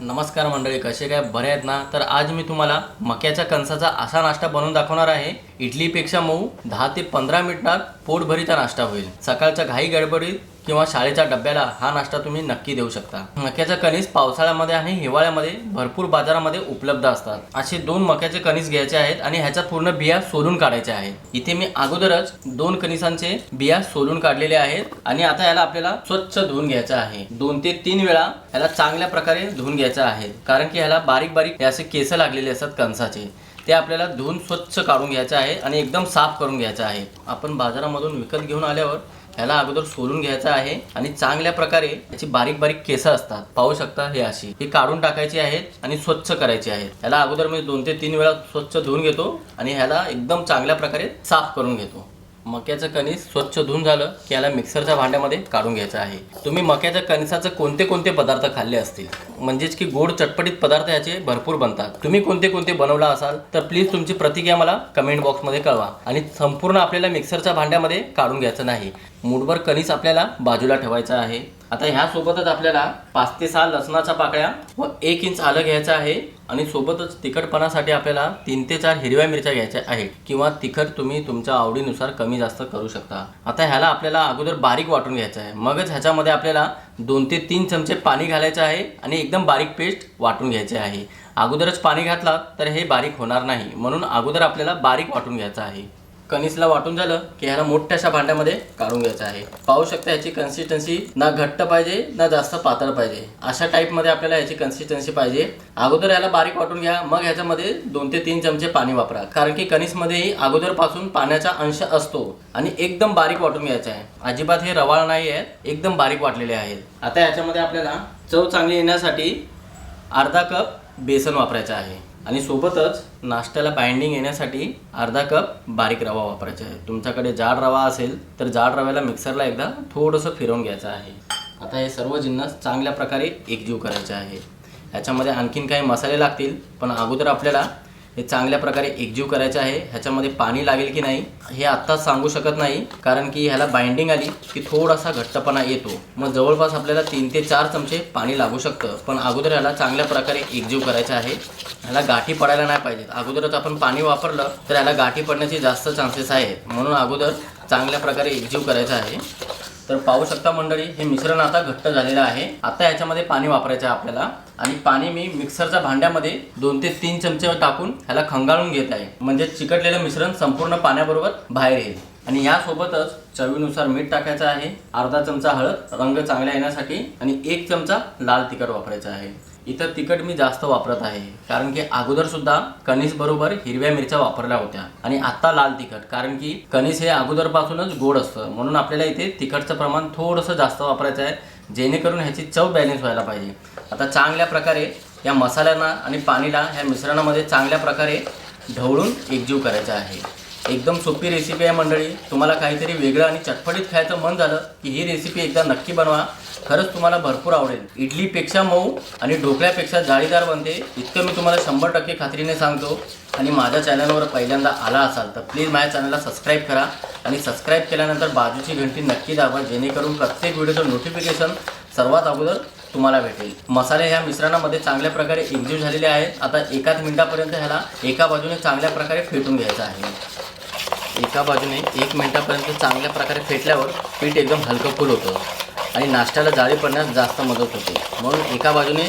नमस्कार मंडळी कसे काय? बरे आहेत ना? तर आज मी तुम्हाला मक्याच्या कणसाचा असा नाश्ता बनवून दाखवणार आहे. इडलीपेक्षा मऊ दहा ते पंधरा मिनिटात पोटभरीचा नाश्ता होईल. सकाळच्या घाई गडबडीत किंवा शाळेच्या डब्याला हा नाश्ता तुम्ही नक्की देऊ शकता. मक्याचं कणीस पावसाळ्यामध्ये आणि हिवाळ्यामध्ये भरपूर बाजारामध्ये उपलब्ध असतात. असे दोन मक्याचे कणीस घ्यायचे आहेत आणि ह्याच्या पूर्ण बिया सोलून काढायच्या आहेत इथे मी अगोदरच दोन कणिसांचे बिया सोलून काढलेले आहेत आणि आता याला आपल्याला स्वच्छ धुवून घ्यायचं आहे. दोन ते तीन वेळा याला चांगल्या प्रकारे धुवून घ्यायचं आहे. कारण की ह्याला बारीक बारीक असे केस लागलेले असतात कणसाचे. ते आपल्याला धुवून स्वच्छ काढून घ्यायचं आहे आणि एकदम साफ करून घ्यायचं आहे. आपण बाजारामधून विकत घेऊन आल्यावर ह्याला अगोदर सोलून घ्यायचा आहे आणि चांगल्या प्रकारे याची बारीक बारीक केस असतात. पाहू शकता हे अशी. ही काढून टाकायची आहेत आणि स्वच्छ करायची आहेत. ह्याला अगोदर मी दोन ते तीन वेळा स्वच्छ धुवून घेतो आणि ह्याला एकदम चांगल्या प्रकारे साफ करून घेतो. मक्याचं कणीस स्वच्छ धुवून झालं की याला मिक्सरच्या भांड्यामध्ये काढून घ्यायचं आहे. तुम्ही मक्याच्या कणसाचे कोणते कोणते पदार्थ खाल्ले असतील? म्हणजेच की गोड चटपटीत पदार्थ याचे भरपूर बनतात. तुम्ही कोणते कोणते बनवला असाल तर प्लीज तुमची प्रतिक्रिया मला कमेंट बॉक्समध्ये कळवा आणि संपूर्ण आपल्याला मिक्सरच्या भांड्यामध्ये काढून घ्यायचं नाही. मूठभर कणीस आपल्याला बाजूला ठेवायचं आहे. आता ह्यासोबतच आपल्याला पाच ते सहा लसणाच्या पाकळ्या व एक इंच आलं घ्यायचं आहे आणि सोबतच तिखटपणासाठी आपल्याला तीन ते चार हिरव्या मिरच्या घ्यायच्या आहेत किंवा तिखट तुम्ही तुमच्या आवडीनुसार कमी जास्त करू शकता. आता ह्याला आपल्याला अगोदर बारीक वाटून घ्यायचं आहे. मगच ह्याच्यामध्ये आपल्याला दोन ते तीन चमचे पाणी घालायचं आहे आणि एकदम बारीक पेस्ट वाटून घ्यायचे आहे. अगोदरच पाणी घातला तर हे बारीक होणार नाही. म्हणून अगोदर आपल्याला बारीक वाटून घ्यायचं आहे. कणीसला वाटून झालं की ह्याला मोठ्याशा भांड्यामध्ये काढून घ्यायचं आहे. पाहू शकता याची कन्सिस्टन्सी ना घट्ट पाहिजे ना जास्त पातळ पाहिजे. अशा टाईपमध्ये आपल्याला याची कन्सिस्टन्सी पाहिजे. अगोदर याला बारीक वाटून घ्या मग ह्याच्यामध्ये दोन ते तीन चमचे पाणी वापरा. कारण की कणीसमध्येही अगोदरपासून पाण्याचा अंश असतो आणि एकदम बारीक वाटून घ्यायचा आहे. अजिबात हे रवाळ नाही आहेत एकदम बारीक वाटलेले आहेत. आता याच्यामध्ये आपल्याला चव चांगली येण्यासाठी अर्धा कप बेसन वापरायचं आहे. आणि सोबतच नाश्त्याला बाइंडिंग येण्यासाठी अर्धा कप बारीक रवा वापरायचा आहे. तुमच्याकडे जाड रवा असेल तर जाड रव्याला मिक्सरला एकदा थोडंसं फिरवून घ्यायचं आहे. आता हे सर्व जिन्नस चांगल्या प्रकारे एकजीव करायचे आहे. ह्याच्यामध्ये आणखीन काही मसाले लागतील पण अगोदर आपल्याला हे चांगल्या प्रकारे एकजीव करायचे आहे. ह्याच्यामध्ये पाणी लागेल की नाही हे आत्ताच सांगू शकत नाही. कारण की ह्याला बाइंडिंग आली की थोडासा घट्टपणा येतो. मग जवळपास आपल्याला तीन ते चार चमचे पाणी लागू शकतं. पण अगोदर ह्याला चांगल्या प्रकारे एकजीव करायचं आहे. ह्याला गाठी पडायला नाही पाहिजेत. अगोदरच आपण पाणी वापरलं तर ह्याला गाठी पडण्याचे जास्त चान्सेस आहेत. म्हणून अगोदर चांगल्या प्रकारे एकजीव करायचं आहे. तर पाहू शकता मंडळी हे मिश्रण आता घट्ट झालेलं आहे. आता याच्यामध्ये पाणी वापरायचं आहे आपल्याला. आणि पाणी मी मिक्सरच्या भांड्यामध्ये दोन ते तीन चमचे टाकून ह्याला खंगाळून घेत आहे. म्हणजे चिकटलेलं मिश्रण संपूर्ण पाण्याबरोबर बाहेर येईल. आणि यासोबतच चवीनुसार मीठ टाकायचं आहे. अर्धा चमचा हळद रंग चांगला येण्यासाठी आणि एक चमचा लाल तिखट वापरायचा आहे. इतर तिखट मी जास्त वापरत आहे. कारण की अगोदर सुद्धा कणीस बरोबर हिरव्या मिरच्या वापरल्या होत्या. आणि आता लाल तिखट. कारण की कणीस हे अगोदरपासूनच गोड असतं. म्हणून आपल्याला इथे तिखटचं प्रमाण थोडंसं जास्त वापरायचं आहे. जेणेकरून ह्याची चव बॅलेन्स व्हायला पाहिजे. आता चांगल्या प्रकारे या मसाल्यांना आणि पाणीला ह्या मिश्रणामध्ये चांगल्या प्रकारे ढवळून एकजीव करायचं आहे. एकदम सोपी रेसिपी आहे मंडळी. तुम्हाला काहीतरी वेगळं आणि चटपटीत खायचं मन झालं की ही रेसिपी एकदा नक्की बनवा. खरंच तुम्हाला भरपूर आवडेल. इडलीपेक्षा मऊ आणि ढोकळ्यापेक्षा जाळीदार बनते. इतकं मी तुम्हाला शंभर टक्के खात्रीने सांगतो. आणि माझ्या चॅनलवर पहिल्यांदा आला असाल तर प्लीज माझ्या चॅनलला सबस्क्राईब करा. आणि सबस्क्राईब केल्यानंतर बाजूची घंटी नक्की दाबा जेणेकरून प्रत्येक व्हिडिओचं नोटिफिकेशन सर्वात अगोदर तुम्हाला भेटेल. मसाले ह्या मिश्रणामध्ये चांगल्या प्रकारे एकजीव झालेले आहेत. आता एकाच मिनिटापर्यंत ह्याला एका बाजूने चांगल्या प्रकारे फेटून घ्यायचं आहे. एका बाजूने एक मिनटापर्यंत चांगल्या प्रकारे फेटल्यावर पीठ एकदम हलकं फुल होतं आणि नाश्त्याला जाळी पडण्यास जास्त मदत होते. म्हणून एका बाजूने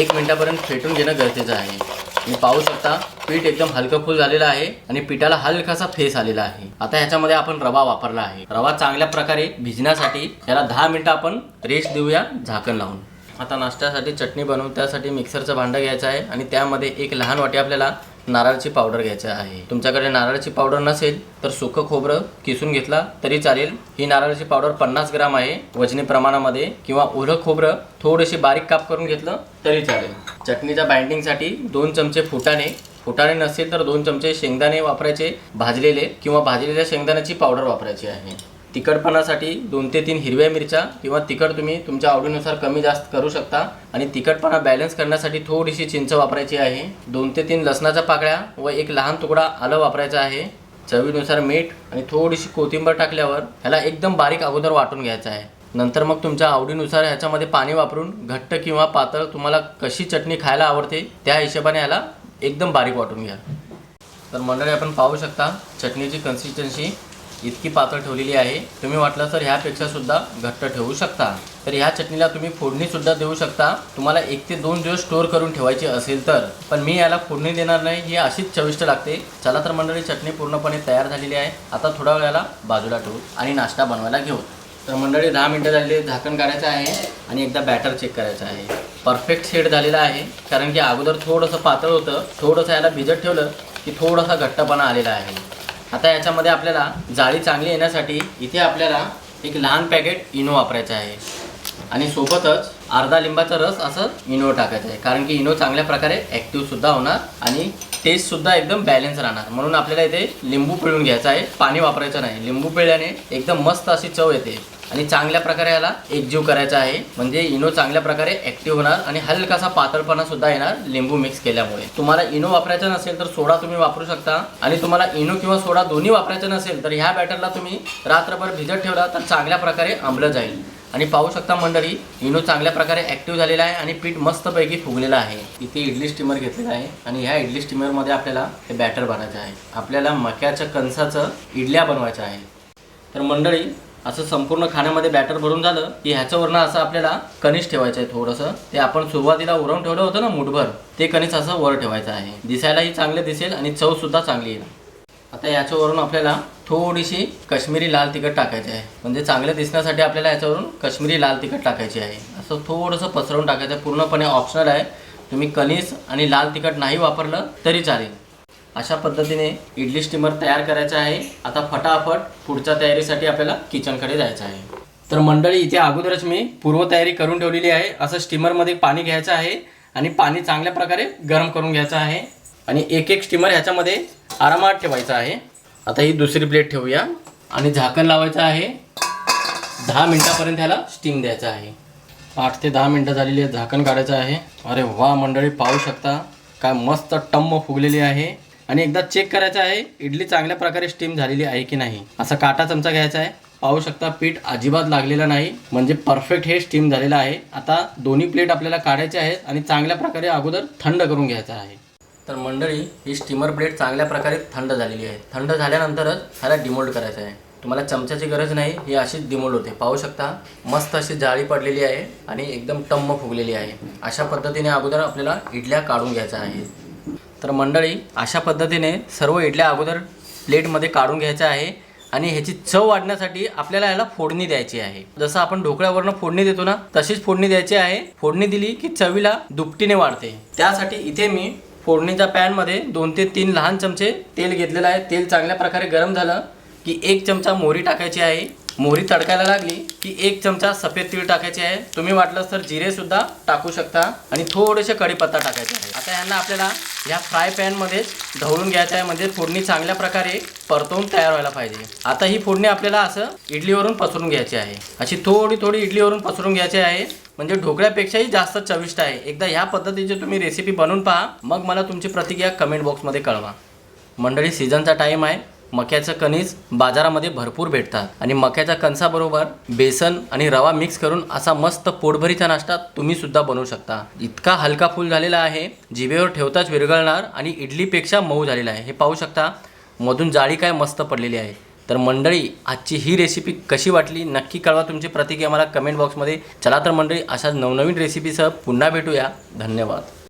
एक मिनटापर्यंत फेटून घेणं गरजेचं आहे. तुम्ही पाहू शकता पीठ एकदम हलकं फुल झालेलं आहे आणि पिठाला हलकासा फेस आलेला आहे. आता ह्याच्यामध्ये आपण रवा वापरला आहे. रवा चांगल्या प्रकारे भिजण्यासाठी याला दहा मिनटं आपण रेस्ट देऊया झाकण लावून. आता नाश्त्यासाठी चटणी बनवू त्यासाठी मिक्सरचं भांडं घ्यायचं आहे आणि त्यामध्ये एक लहान वाटी आपल्याला नारळाची पावडर घ्यायची आहे. तुमच्याकडे नारळाची पावडर नसेल तर सुकं खोबरं किसून घेतला तरी चालेल. ही नारळाची पावडर पन्नास ग्राम आहे. वजनी प्रमाणामध्ये किंवा ओलं खोबरं थोडेसे बारीक काप करून घेतलं तरी चालेल. चटणीच्या बाइंडिंगसाठी दोन चमचे फुटाणे. फुटाणे नसेल तर दोन चमचे शेंगदाणे वापरायचे. भाजलेले किंवा भाजलेल्या शेंगदाण्याची पावडर वापरायची आहे. तिखटपणासाठी दोन ते तीन हिरव्या मिरच्या किंवा तिखट तुम्ही तुमच्या आवडीनुसार कमी जास्त करू शकता. आणि तिखटपणा बॅलन्स करण्यासाठी थोडीशी चिंच वापरायची आहे. दोन ते तीन लसणाच्या पाकळ्या व एक लहान तुकडा आलं वापरायचं आहे. चवीनुसार मीठ आणि थोडीशी कोथिंबर टाकल्यावर ह्याला एकदम बारीक अगोदर वाटून घ्यायचं आहे. नंतर मग तुमच्या आवडीनुसार ह्याच्यामध्ये पाणी वापरून घट्ट किंवा पातळ तुम्हाला कशी चटणी खायला आवडते त्या हिशोबाने ह्याला एकदम बारीक वाटून घ्या. तर मंडळी आपण पाहू शकता चटणीची कन्सिस्टन्सी इतकी पातळ ठेवलेली आहे. तुम्ही वाटलं तर ह्यापेक्षा सुद्धा घट्ट ठेवू शकता. तर ह्या चटणीला तुम्ही फोडणीसुद्धा देऊ शकता. तुम्हाला एक ते दोन दिवस स्टोअर करून ठेवायची असेल तर. पण मी याला फोडणी देणार नाही ही अशीच चविष्ट लागते. चला तर मंडळी चटणी पूर्णपणे तयार झालेली आहे. आता थोडा वेळाला बाजूला ठेवू आणि नाश्ता बनवायला घेऊ. तर मंडळी दहा मिनटं झालेली झाकण काढायचं आहे आणि एकदा बॅटर चेक करायचं आहे. परफेक्ट सेट झालेला आहे. कारण की अगोदर थोडंसं पातळ होतं. थोडंसं याला भिजत ठेवलं की थोडासा घट्टपणा आलेला आहे. आता याच्यामध्ये आपल्याला जाळी चांगली येण्यासाठी इथे आपल्याला एक लहान पॅकेट इनो वापरायचं आहे. आणि सोबतच अर्धा लिंबाचा रस असं इनो टाकायचं आहे. कारण की इनो चांगल्या प्रकारे ॲक्टिव्ह सुद्धा होणार आणि टेस्टसुद्धा एकदम बॅलन्स राहणार. म्हणून आपल्याला इथे लिंबू पिळून घ्यायचं आहे. पाणी वापरायचं नाही. लिंबू पिळल्याने एकदम मस्त अशी चव येते. आणि चांगल्या प्रकारे याला एकजीव करायचा आहे. म्हणजे इनो चांगल्या प्रकारे ॲक्टिव्ह होणार आणि हलकासा पातळपणा सुद्धा येणार लिंबू मिक्स केल्यामुळे. तुम्हाला इनो वापरायचा नसेल तर सोडा तुम्ही वापरू शकता. आणि तुम्हाला इनो किंवा सोडा दोन्ही वापरायचा नसेल तर ह्या बॅटरला तुम्ही रात्रभर भिजत ठेवला तर चांगल्या प्रकारे आंबलं जाईल. आणि पाहू शकता मंडळी इनो चांगल्या प्रकारे ॲक्टिव्ह झालेला आहे आणि पीठ मस्तपैकी फुगलेलं आहे. इथे इडली स्टीमर घेतलेला आहे आणि ह्या इडली स्टीमरमध्ये आपल्याला हे बॅटर बनायचं आहे. आपल्याला मक्याच्या कणसाचं इडल्या बनवायच्या आहे. तर मंडळी असं संपूर्ण खाण्यामध्ये बॅटर भरून झालं की ह्याच्यावरनं असं आपल्याला कणिश ठेवायचं आहे थोडंसं. ते आपण सुरुवातीला उरवून ठेवलं होतं ना मुठभर. ते कणिस असं वर ठेवायचं आहे. दिसायलाही चांगलं दिसेल आणि चवसुद्धा चांगली येईल. आता याच्यावरून आपल्याला थोडीशी कश्मीरी लाल तिखट टाकायची आहे. म्हणजे चांगलं दिसण्यासाठी आपल्याला याच्यावरून कश्मीरी लाल तिखट टाकायची आहे. असं थोडंसं पसरवून टाकायचं. आहे पूर्णपणे ऑप्शनल आहे. तुम्ही कणीस आणि लाल तिखट नाही वापरलं तरी चालेल. अशा पद्धतीने इडली स्टीमर तयार करायचं आहे. आता फटाफट पुढच्या तयारीसाठी आपल्याला किचनकडे जायचं आहे. तर मंडळी इथे अगोदरच मी पूर्वतयारी करून ठेवलेली आहे. असं स्टीमरमध्ये पाणी घ्यायचं आहे आणि पाणी चांगल्या प्रकारे गरम करून घ्यायचं आहे. आणि एक एक स्टीमर ह्याच्यामध्ये आरामात ठेवायचं आहे. आता ही दुसरी प्लेट ठेवूया. आणि झाकण लावायचं आहे. दहा मिनटापर्यंत ह्याला स्टीम द्यायचं आहे. आठ ते दहा मिनटं झालेली आहे. झाकण काढायचं आहे. अरे वा मंडळी पाहू शकता. काय मस्त टम्म फुगलेली आहे. आणि एकदा चेक करायचं आहे इडली चांगल्या प्रकारे स्टीम झालेली आहे की नाही? असा काटा चमचा घ्यायचा आहे. पाहू शकता पीठ अजिबात लागलेलं नाही म्हणजे परफेक्ट हे स्टीम झालेलं आहे. आता दोन्ही प्लेट आपल्याला काढायचे आहेत आणि चांगल्या प्रकारे अगोदर थंड करून घ्यायचं आहे. तर मंडळी ही स्टीमर प्लेट चांगल्या प्रकारे थंड झालेली आहे. थंड झाल्यानंतरच ह्याला डिमोल्ड करायचं आहे. तुम्हाला चमच्याची गरज नाही ही अशीच डिमोल्ड होते. पाहू शकता मस्त अशी जाळी पडलेली आहे आणि एकदम टम्म फुगलेली आहे. अशा पद्धतीने अगोदर आपल्याला इडल्या काढून घ्यायच्या आहेत. तर मंडळी अशा पद्धतीने सर्व इडल्या अगोदर प्लेटमध्ये काढून घ्यायचं आहे आणि ह्याची चव वाढण्यासाठी आपल्याला याला फोडणी द्यायची आहे. जसं आपण ढोकळ्यावरनं फोडणी देतो ना तशीच फोडणी द्यायची आहे. फोडणी दिली की चवीला दुपटीने वाढते. त्यासाठी इथे मी फोडणीच्या पॅनमध्ये दोन ते तीन लहान चमचे तेल घेतलेलं आहे. तेल चांगल्या प्रकारे गरम झालं की एक चमचा मोहरी टाकायची आहे. मोहरी तडकायला लागली की एक चमचा सफेद तीळ टाकायचे आहे. तुम्ही वाटलंच तर जिरे सुद्धा टाकू शकता आणि थोडेसे कढीपत्ता टाकायचे आहे. आता यांना आपल्याला या फ्राय पॅनमध्येच ढवळून घ्यायचं आहे. म्हणजे फोडणी चांगल्या प्रकारे परतवून तयार व्हायला पाहिजे. आता ही फोडणी आपल्याला असं इडलीवरून पसरून घ्यायची आहे. अशी थोडी थोडी इडलीवरून पसरून घ्यायची आहे. म्हणजे ढोकळ्यापेक्षाही जास्त चविष्ट आहे. एकदा ह्या पद्धतीची तुम्ही रेसिपी बनवून पहा. मग मला तुमची प्रतिक्रिया कमेंट बॉक्समध्ये कळवा. मंडळी सीझनचा टाईम आहे. मक्याचं कणीस बाजारामध्ये भरपूर भेटतात. आणि मक्याच्या कणसाबरोबर बेसन आणि रवा मिक्स करून असा मस्त पोटभरीचा नाश्ता तुम्ही सुद्धा बनवू शकता. इतका हलका फुल झालेला आहे जिभेवर ठेवताच विरघळणार आणि इडलीपेक्षा मऊ झालेला आहे. हे पाहू शकता मधून जाळी काय मस्त पडलेली आहे. तर मंडळी आजची ही रेसिपी कशी वाटली? नक्की कळवा तुमची प्रतिक्रिया मला कमेंट बॉक्समध्ये चला तर मंडळी अशाच नवनवीन रेसिपीसह पुन्हा भेटूया. धन्यवाद.